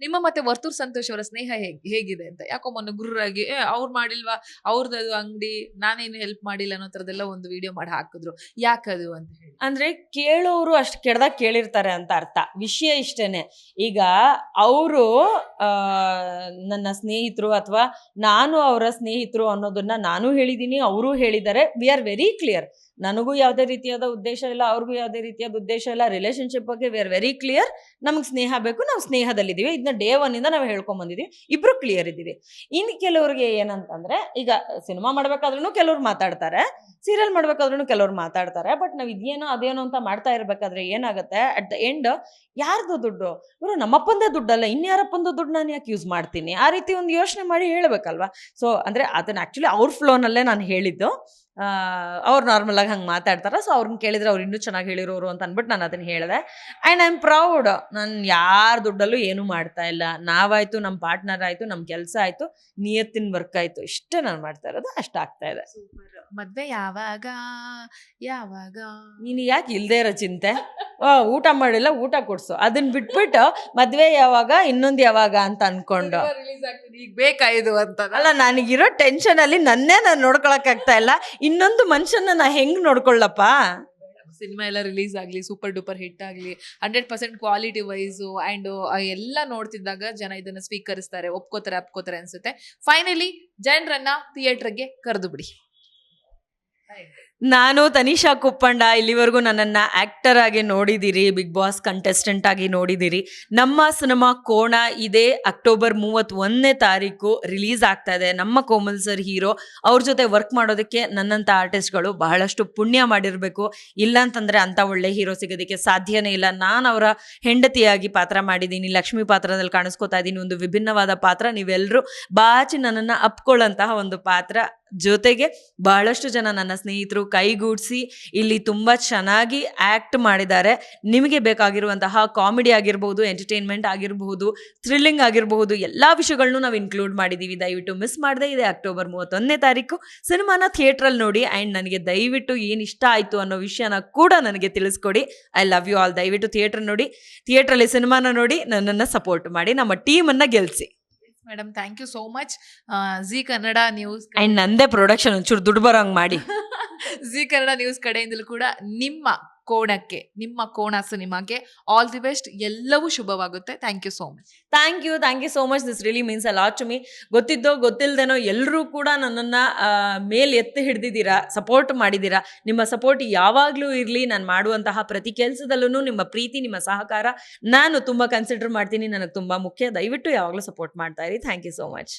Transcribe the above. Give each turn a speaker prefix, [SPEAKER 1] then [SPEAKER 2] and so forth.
[SPEAKER 1] ನಿಮ್ಮ ಮತ್ತೆ ವರ್ತೂರ್ ಸಂತೋಷ್ ಅವರ ಸ್ನೇಹ ಹೇಗ್ ಹೇಗಿದೆ ಅಂತ. ಯಾಕೋ ಮೊನ್ನೆ ಗುರುರಾಗಿ, ಏ, ಅವ್ರು ಮಾಡಿಲ್ವಾ? ಅವ್ರದ್ದು ಅಂಗಡಿ, ನಾನೇನು ಹೆಲ್ಪ್ ಮಾಡಿಲ್ಲ ಅನ್ನೋ ಥರದ್ದೆಲ್ಲ ಒಂದು ವಿಡಿಯೋ ಮಾಡಿ ಹಾಕಿದ್ರು. ಯಾಕದು? ಅಂತ ಹೇಳಿ.
[SPEAKER 2] ಅಂದ್ರೆ ಕೇಳೋರು ಅಷ್ಟು ಕೆಡ್ದಾಗ ಕೇಳಿರ್ತಾರೆ ಅಂತ ಅರ್ಥ. ವಿಷಯ ಇಷ್ಟೇನೆ. ಈಗ ಅವರು ನನ್ನ ಸ್ನೇಹಿತರು ಅಥವಾ ನಾನು ಅವರ ಸ್ನೇಹಿತರು ಅನ್ನೋದನ್ನ ನಾನು ಹೇಳಿದ್ದೀನಿ ಅವರು ಹೇಳಿದ್ದಾರೆ. ವಿ ಆರ್ ವೆರಿ ಕ್ಲಿಯರ್ ನನಗೂ ಯಾವುದೇ ರೀತಿಯಾದ ಉದ್ದೇಶ ಇಲ್ಲ, ಅವ್ರಿಗೂ ಯಾವುದೇ ರೀತಿಯಾದ ಉದ್ದೇಶ ಇಲ್ಲ. ರಿಲೇಶನ್ಶಿಪ್ ಬಗ್ಗೆ ವಿ ಆರ್ ವೆರಿ ಕ್ಲಿಯರ್ ನಮಗೆ ಸ್ನೇಹ ಬೇಕು, ನಾವು ಸ್ನೇಹದಲ್ಲಿದ್ದೀವಿ. ಡೇ ಒನ್ ಇಂದ ನಾವು ಹೇಳ್ಕೊಂಡ್ ಬಂದಿದ್ದೀವಿ ಇಬ್ರು ಕ್ಲಿಯರ್ ಇದ್ದೀವಿ. ಇನ್ ಕೆಲವ್ರಿಗೆ ಏನಂತಂದ್ರೆ, ಈಗ ಸಿನಿಮಾ ಮಾಡ್ಬೇಕಾದ್ರೂ ಕೆಲವ್ರು ಮಾತಾಡ್ತಾರೆ ಸೀರಿಯಲ್ ಮಾಡ್ಬೇಕಾದ್ರೂ ಕೆಲವ್ರು ಮಾತಾಡ್ತಾರೆ ಬಟ್ ನಾವು ಇದೇನೋ ಅದೇನೋ ಅಂತ ಮಾಡ್ತಾ ಇರ್ಬೇಕಾದ್ರೆ ಏನಾಗುತ್ತೆ? ಅಟ್ ದ ಎಂಡ್ ಯಾರ್ದು ದುಡ್ಡು? ಇವರು ನಮ್ಮಪ್ಪಂದೇ ದುಡ್ಡಲ್ಲ, ಇನ್ಯಾರಪ್ಪಂದು ದುಡ್ಡು ನಾನು ಯಾಕೆ ಯೂಸ್ ಮಾಡ್ತೀನಿ? ಆ ರೀತಿ ಒಂದು ಯೋಚನೆ ಮಾಡಿ ಹೇಳ್ಬೇಕಲ್ವಾ? ಸೊ ಅಂದ್ರೆ ಅದನ್ನ ಆಕ್ಚುಲಿ ಅವ್ರ ಫ್ಲೋನಲ್ಲೇ ನಾನು ಹೇಳಿದ್ದು. ಅವ್ರು ನಾರ್ಮಲ್ ಆಗಿ ಹಂಗೆ ಮಾತಾಡ್ತಾರೆ. ಸೊ ಅವ್ರನ್ನ ಕೇಳಿದ್ರೆ ಅವ್ರು ಇನ್ನೂ ಚೆನ್ನಾಗಿ ಹೇಳಿರೋರು ಅಂತ ಅಂದ್ಬಿಟ್ಟು ನಾನು ಅದನ್ನ ಹೇಳಿದೆ. ಆ್ಯಂಡ್ ಐ ಆಮ್ ಪ್ರೌಡ್ ನಾನು ಯಾರ ದುಡ್ಡಲ್ಲೂ ಏನೂ ಮಾಡ್ತಾ ಇಲ್ಲ. ನಾವಾಯ್ತು ನಮ್ಮ ಪಾರ್ಟ್ನರ್ ಆಯ್ತು ನಮ್ಮ ಕೆಲಸ ಆಯ್ತು ನಿಯತ್ತಿನ ವರ್ಕ್ ಆಯ್ತು. ಇಷ್ಟೇ ನಾನು ಮಾಡ್ತಾ ಇರೋದು ಅಷ್ಟು ಆಗ್ತಾ ಇದೆ.
[SPEAKER 1] ಮದ್ವೆ ಯಾವಾಗ? ಯಾವಾಗ?
[SPEAKER 2] ನೀನು ಯಾಕೆ ಇಲ್ಲದೆ ಇರೋ ಚಿಂತೆ? ಊಟ ಮಾಡಿಲ್ಲ ಊಟ ಕೊಡ್ಸು. ಅದನ್ನ ಬಿಟ್ಬಿಟ್ಟು ಮದ್ವೆ ಯಾವಾಗ ಇನ್ನೊಂದು ಯಾವಾಗ ಅಂತ ಅನ್ಕೊಂಡು.
[SPEAKER 1] ಈಗ ಬೇಕಾ ಇದು ಅಂತ.
[SPEAKER 2] ಅಲ್ಲ ನನಗಿರೋ ಟೆನ್ಷನ್ ಅಲ್ಲಿ ನನ್ನೇ ನಾನು ನೋಡ್ಕೊಳಕ್ ಆಗ್ತಾ ಇಲ್ಲ. ಇನ್ನೊಂದು ಮನುಷ್ಯನ ನಾ ಹೆಂಗ್ ನೋಡ್ಕೊಳ್ಳಪ್ಪ?
[SPEAKER 1] ಸಿನಿಮಾ ಎಲ್ಲ ರಿಲೀಸ್ ಆಗಲಿ ಸೂಪರ್ ಡೂಪರ್ ಹಿಟ್ ಆಗಲಿ hundred percent quality wise and ಎಲ್ಲ ನೋಡ್ತಿದ್ದಾಗ ಜನ ಇದನ್ನು ಸ್ವೀಕರಿಸ್ತಾರೆ ಒಪ್ಕೋತಾರೆ ಅಪ್ಕೋತಾರೆ ಅನ್ಸುತ್ತೆ. ಫೈನಲಿ ಜನರನ್ನ ಥಿಯೇಟ್ರಿಗೆ ಕರೆದು ಬಿಡಿ.
[SPEAKER 2] ನಾನು ತನಿಷಾ ಕುಪ್ಪಂಡ ಇಲ್ಲಿವರೆಗೂ ನನ್ನನ್ನು ಆಕ್ಟರ್ ಆಗಿ ನೋಡಿದ್ದೀರಿ ಬಿಗ್ ಬಾಸ್ ಕಂಟೆಸ್ಟೆಂಟ್ ಆಗಿ ನೋಡಿದ್ದೀರಿ ನಮ್ಮ ಸಿನಿಮಾ ಕೋಣ ಇದೇ ಅಕ್ಟೋಬರ್ ಮೂವತ್ತೊಂದನೇ ತಾರೀಕು ರಿಲೀಸ್ ಆಗ್ತಾ ಇದೆ. ನಮ್ಮ ಕೋಮಲ್ ಸರ್ ಹೀರೋ ಅವ್ರ ಜೊತೆ ವರ್ಕ್ ಮಾಡೋದಕ್ಕೆ ನನ್ನಂಥ ಆರ್ಟಿಸ್ಟ್ಗಳು ಬಹಳಷ್ಟು ಪುಣ್ಯ ಮಾಡಿರಬೇಕು. ಇಲ್ಲ ಅಂತಂದ್ರೆ ಅಂಥ ಒಳ್ಳೆ ಹೀರೋ ಸಿಗೋದಕ್ಕೆ ಸಾಧ್ಯನೇ ಇಲ್ಲ. ನಾನು ಅವರ ಹೆಂಡತಿಯಾಗಿ ಪಾತ್ರ ಮಾಡಿದ್ದೀನಿ ಲಕ್ಷ್ಮಿ ಪಾತ್ರದಲ್ಲಿ ಕಾಣಿಸ್ಕೋತಾ ಇದ್ದೀನಿ ಒಂದು ವಿಭಿನ್ನವಾದ ಪಾತ್ರ. ನೀವೆಲ್ಲರೂ ಬಾಚಿ ನನ್ನನ್ನು ಅಪ್ಕೊಳ್ಳೋಂತಹ ಒಂದು ಪಾತ್ರ ಜೊತೆಗೆ ಬಹಳಷ್ಟು ಜನ ನನ್ನ ಸ್ನೇಹಿತರು ಕೈಗೂಡಿಸಿ ಇಲ್ಲಿ ತುಂಬ ಚೆನ್ನಾಗಿ ಆ್ಯಕ್ಟ್ ಮಾಡಿದ್ದಾರೆ. ನಿಮಗೆ ಬೇಕಾಗಿರುವಂತಹ ಕಾಮಿಡಿ ಆಗಿರ್ಬೋದು ಎಂಟರ್ಟೈನ್ಮೆಂಟ್ ಆಗಿರಬಹುದು ಥ್ರಿಲ್ಲಿಂಗ್ ಆಗಿರಬಹುದು ಎಲ್ಲ ವಿಷಯಗಳನ್ನೂ ನಾವು ಇನ್ಕ್ಲೂಡ್ ಮಾಡಿದ್ದೀವಿ ದಯವಿಟ್ಟು ಮಿಸ್ ಮಾಡದೆ ಇದೆ ಅಕ್ಟೋಬರ್ ಮೂವತ್ತೊಂದನೇ ತಾರೀಕು. ಸಿನಿಮಾನ ಥಿಯೇಟ್ರಲ್ಲಿ ನೋಡಿ ಆ್ಯಂಡ್ ನನಗೆ ದಯವಿಟ್ಟು ಏನು ಇಷ್ಟ ಆಯಿತು ಅನ್ನೋ ವಿಷಯನ ಕೂಡ ನನಗೆ ತಿಳಿಸ್ಕೊಡಿ. ಐ ಲವ್ ಯು ಆಲ್ ದಯವಿಟ್ಟು ಥಿಯೇಟ್ರ್ ನೋಡಿ ಥಿಯೇಟ್ರಲ್ಲಿ ಸಿನಿಮಾನ ನೋಡಿ ನನ್ನನ್ನು ಸಪೋರ್ಟ್ ಮಾಡಿ ನಮ್ಮ ಟೀಮನ್ನು ಗೆಲ್ಲಿಸಿ
[SPEAKER 1] madam thank you so much Zee Kannada news
[SPEAKER 2] and ನಂದೇ ಪ್ರೊಡಕ್ಷನ್ ಒಂಚೂರು ದುಡ್ಡು ಬರೋಂಗೆ ಮಾಡಿ.
[SPEAKER 1] ಜಿ ಕನ್ನಡ ನ್ಯೂಸ್ ಕಡೆಯಿಂದಲೂ ಕೂಡ ನಿಮ್ಮ ಕೋಣಕ್ಕೆ, ನಿಮ್ಮ ಕೋಣ ಸಿನಿಮಾಗೆ ಆಲ್ ದಿ ಬೆಸ್ಟ್ ಎಲ್ಲವೂ ಶುಭವಾಗುತ್ತೆ. Thank you so much
[SPEAKER 2] thank you thank you so much this really means a lot to me ಗೊತ್ತಿದ್ದೋ ಗೊತ್ತಿಲ್ಲದೇನೋ ಎಲ್ಲರೂ ಕೂಡ ನನ್ನನ್ನು ಮೇಲ್ ಎತ್ತಿ ಹಿಡ್ದಿದ್ದೀರಾ ಸಪೋರ್ಟ್ ಮಾಡಿದ್ದೀರಾ? ನಿಮ್ಮ ಸಪೋರ್ಟ್ ಯಾವಾಗಲೂ ಇರಲಿ. ನಾನು ಮಾಡುವಂತಹ ಪ್ರತಿ ಕೆಲಸದಲ್ಲೂ ನಿಮ್ಮ ಪ್ರೀತಿ, ನಿಮ್ಮ ಸಹಕಾರ ನಾನು ತುಂಬ ಕನ್ಸಿಡರ್ ಮಾಡ್ತೀನಿ. ನನಗೆ ತುಂಬ ಮುಖ್ಯ. ದಯವಿಟ್ಟು ಯಾವಾಗಲೂ ಸಪೋರ್ಟ್ ಮಾಡ್ತಾ ಇರಿ. Thank you so much